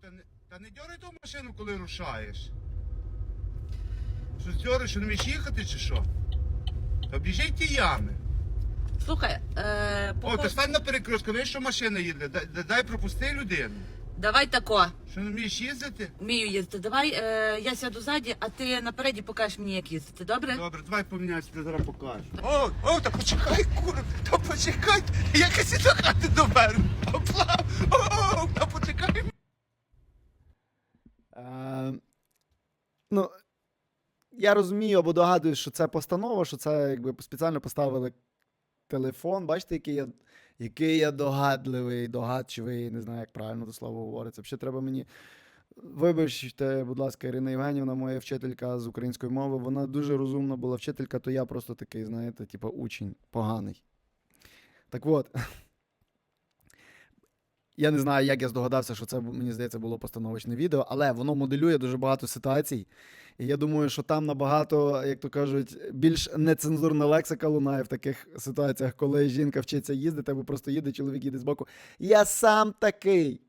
та не, та не дьорай ту машину, коли рушаєш. Що дьориш, що не вмієш їхати чи що? Та біжіть ті ями. Слухай, е, О, поход- ти стань на перекрестку, знаєш, що машина їде. Дай, дай- дай пропусти людину. давай тако. Що не вмієш їздити? Вмію їздити. Давай е, я сяду ззаді, а ти напереді покажеш мені, як їздити, добре? Добре, давай поміняйся, ти зараз покажу. О, о, та почекай, кур, та почекай, якось і до хати доберу. Оплав, о, та почекай. Е, ну, я розумію або догадуюсь, що це постанова, що це якби спеціально поставили телефон. Бачите, який я, який я догадливий, догадчивий, не знаю, як правильно це слово говориться. Взагалі треба мені. Вибачте, будь ласка, Ірина Євгенівна, моя вчителька з української мови. Вона дуже розумна була вчителька, то я просто такий, знаєте, типу, учень поганий. Так от. Я не знаю, як я здогадався, що це мені здається було постановочне відео, але воно моделює дуже багато ситуацій. І я думаю, що там набагато, як то кажуть, більш нецензурна лексика лунає в таких ситуаціях, коли жінка вчиться їздити, або просто їде, чоловік їде збоку. Я сам такий.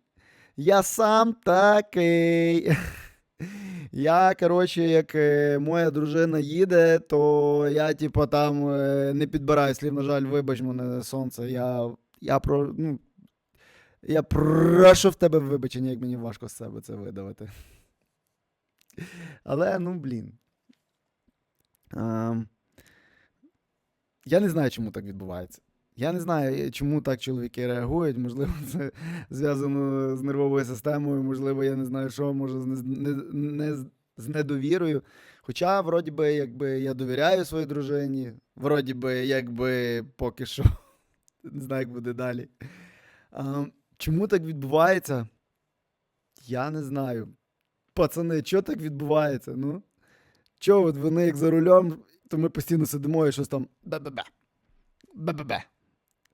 Я сам такий. Я, коротше, як е, моя дружина їде, то я, типу, там е, не підбираю слів, на жаль, вибач мене сонце. Я, я про. Ну, я прошу в тебе вибачення, як мені важко з себе це видавати. Але, ну, блін. Ем, я не знаю, чому так відбувається. Я не знаю, чому так чоловіки реагують. Можливо, це зв'язано з нервовою системою, можливо, я не знаю, що, може, з, не, не, з недовірою. Хоча, вроді би, якби я довіряю своїй дружині, вроді би, якби поки що не знаю, як буде далі. А, чому так відбувається? Я не знаю. Пацани, що так відбувається? Ну? Чого вони як за рулем, то ми постійно сидимо і щось там бе-бе-бе. Бе-бе-бе.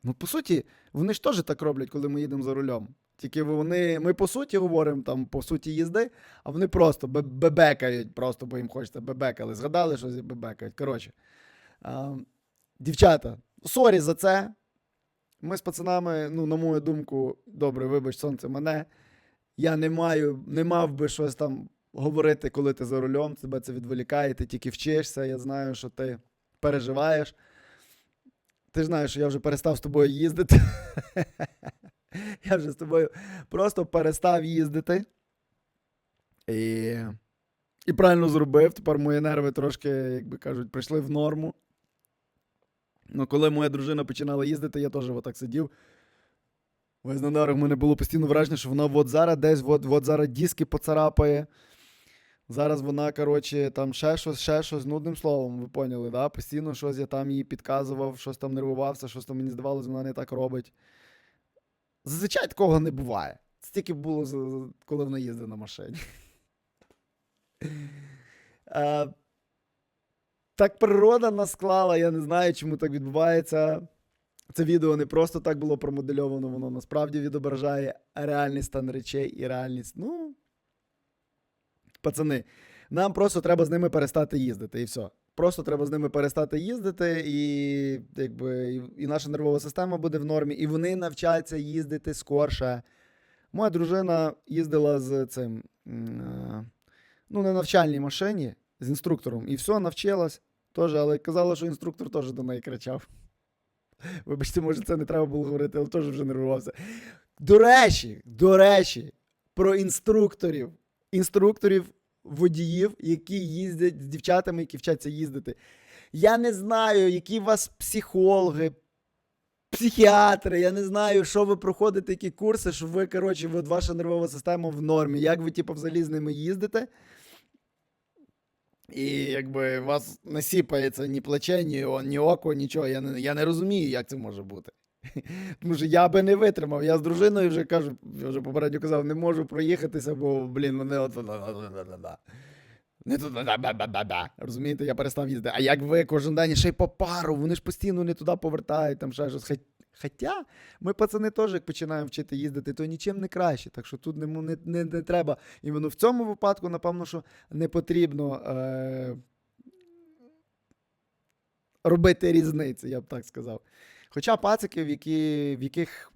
Ну, по суті, вони ж теж так роблять, коли ми їдемо за рулем. Тільки вони, ми по суті говоримо там по суті їзди, а вони просто бебекають, просто бо їм хочеться бебекали. Згадали, що бебекають. Коротше. А, дівчата, сорі за це. Ми з пацанами, ну, на мою думку, добре, вибач, сонце мене. Я не маю, не мав би щось там говорити, коли ти за рулем, тебе це відволікає, ти тільки вчишся. Я знаю, що ти переживаєш. Ти ж знаєш, що я вже перестав з тобою їздити. я вже з тобою просто перестав їздити. І, і правильно зробив. Тепер мої нерви трошки, як би кажуть, прийшли в норму. Ну, коли моя дружина починала їздити, я теж отак сидів. Весь на нарах в мене було постійно враження, що вона от зараз десь, от, от зараз диски поцарапає. Зараз вона, коротше, там ще щось, ще щось, ну, одним словом, ви поняли, да? Постійно щось я там їй підказував, щось там нервувався, щось там мені здавалося, вона не так робить. Зазвичай такого не буває. Це тільки було, коли вона їздить на машині. Так природа нас склала, я не знаю, чому так відбувається. Це відео не просто так було промодельовано, воно насправді відображає реальний стан речей і реальність. Ну, пацани, нам просто треба з ними перестати їздити, і все. Просто треба з ними перестати їздити, і, якби, і, наша нервова система буде в нормі, і вони навчаться їздити скорше. Моя дружина їздила з цим. е, Ну, на навчальній машині з інструктором, і все, навчилась. Теж, але казала, що інструктор теж до неї кричав. Вибачте, може, це не треба було говорити, але теж вже нервувався. До речі, до речі, про інструкторів. Інструкторів водіїв, які їздять з дівчатами, які вчаться їздити. Я не знаю, які у вас психологи, психіатри, я не знаю, що ви проходите, які курси, що ви, коротше, от ваша нервова система в нормі. Як ви, типу, взагалі з ними їздите? І якби вас не сіпається ні плече, ні, ні око, нічого. Я не, я не розумію, як це може бути. Тому що я би не витримав. Я з дружиною вже кажу, я вже попередньо казав, не можу проїхатися, бо, блін, мене от. Не туди. Розумієте, я перестав їздити. А як ви кожен день ще й по пару, вони ж постійно не туди повертають, там ще щось. Хоча ми, пацани, теж як починаємо вчити їздити, то нічим не краще. Так що тут не, не, не, не треба. Іменно в цьому випадку, напевно, що не потрібно е, робити різниці, я б так сказав. Хоча пациків, які, в яких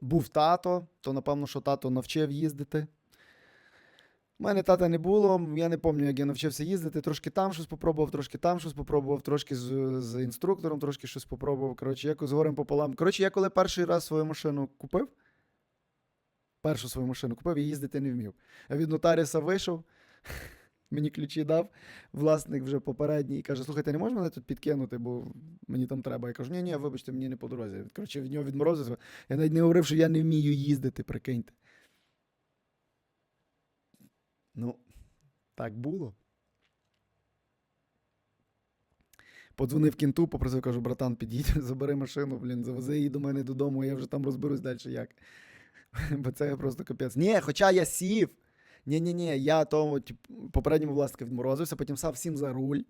був тато, то напевно, що тато навчив їздити. У мене тата не було, я не пам'ятаю, як я навчився їздити. Трошки там щось попробував, трошки там щось попробував, трошки з, з інструктором, трошки щось попробував. Коротше, якось горем пополам. Коротше, я коли перший раз свою машину купив, першу свою машину купив, я їздити не вмів. Я від нотаріуса вийшов, мені ключі дав, власник вже попередній, і каже: слухайте, не можна мене тут підкинути, бо мені там треба. Я кажу, ні, ні, вибачте, мені не по дорозі. Коротше, від нього відморозився. Я навіть не говорив, що я не вмію їздити, прикиньте. Ну, так було. Подзвонив кінту, попросив, кажу, братан, під'їдь, забери машину, блін, завези її до мене додому, я вже там розберусь далі як. Бо це просто капець. Ні, хоча я сів. Ні, ні, ні, я тому попередньому власнику відморозився, потім сам всім за руль,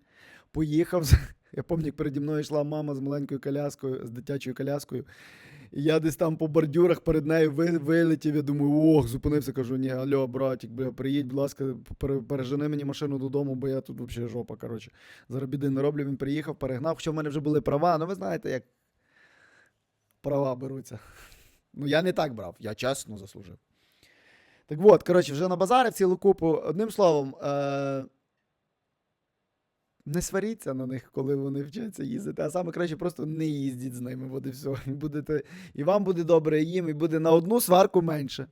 поїхав. Я пам'ятаю, як переді мною йшла мама з маленькою коляскою, з дитячою коляскою. І я десь там по бордюрах перед нею вилетів. Я думаю, ох, зупинився, кажу, ні, алло, братик, бля, приїдь, будь ласка, пере- пережени мені машину додому, бо я тут взагалі жопа. Коротше. Зараз не роблю. Він приїхав, перегнав, хоча в мене вже були права. Ну, ви знаєте, як права беруться. Ну, я не так брав, я чесно заслужив. Так от, коротше, вже набазарив цілу купу. Одним словом, е- не сваріться на них, коли вони вчаться їздити, а саме краще просто не їздіть з ними. Буде все. І, будете, і вам буде добре, і їм, і буде на одну сварку менше.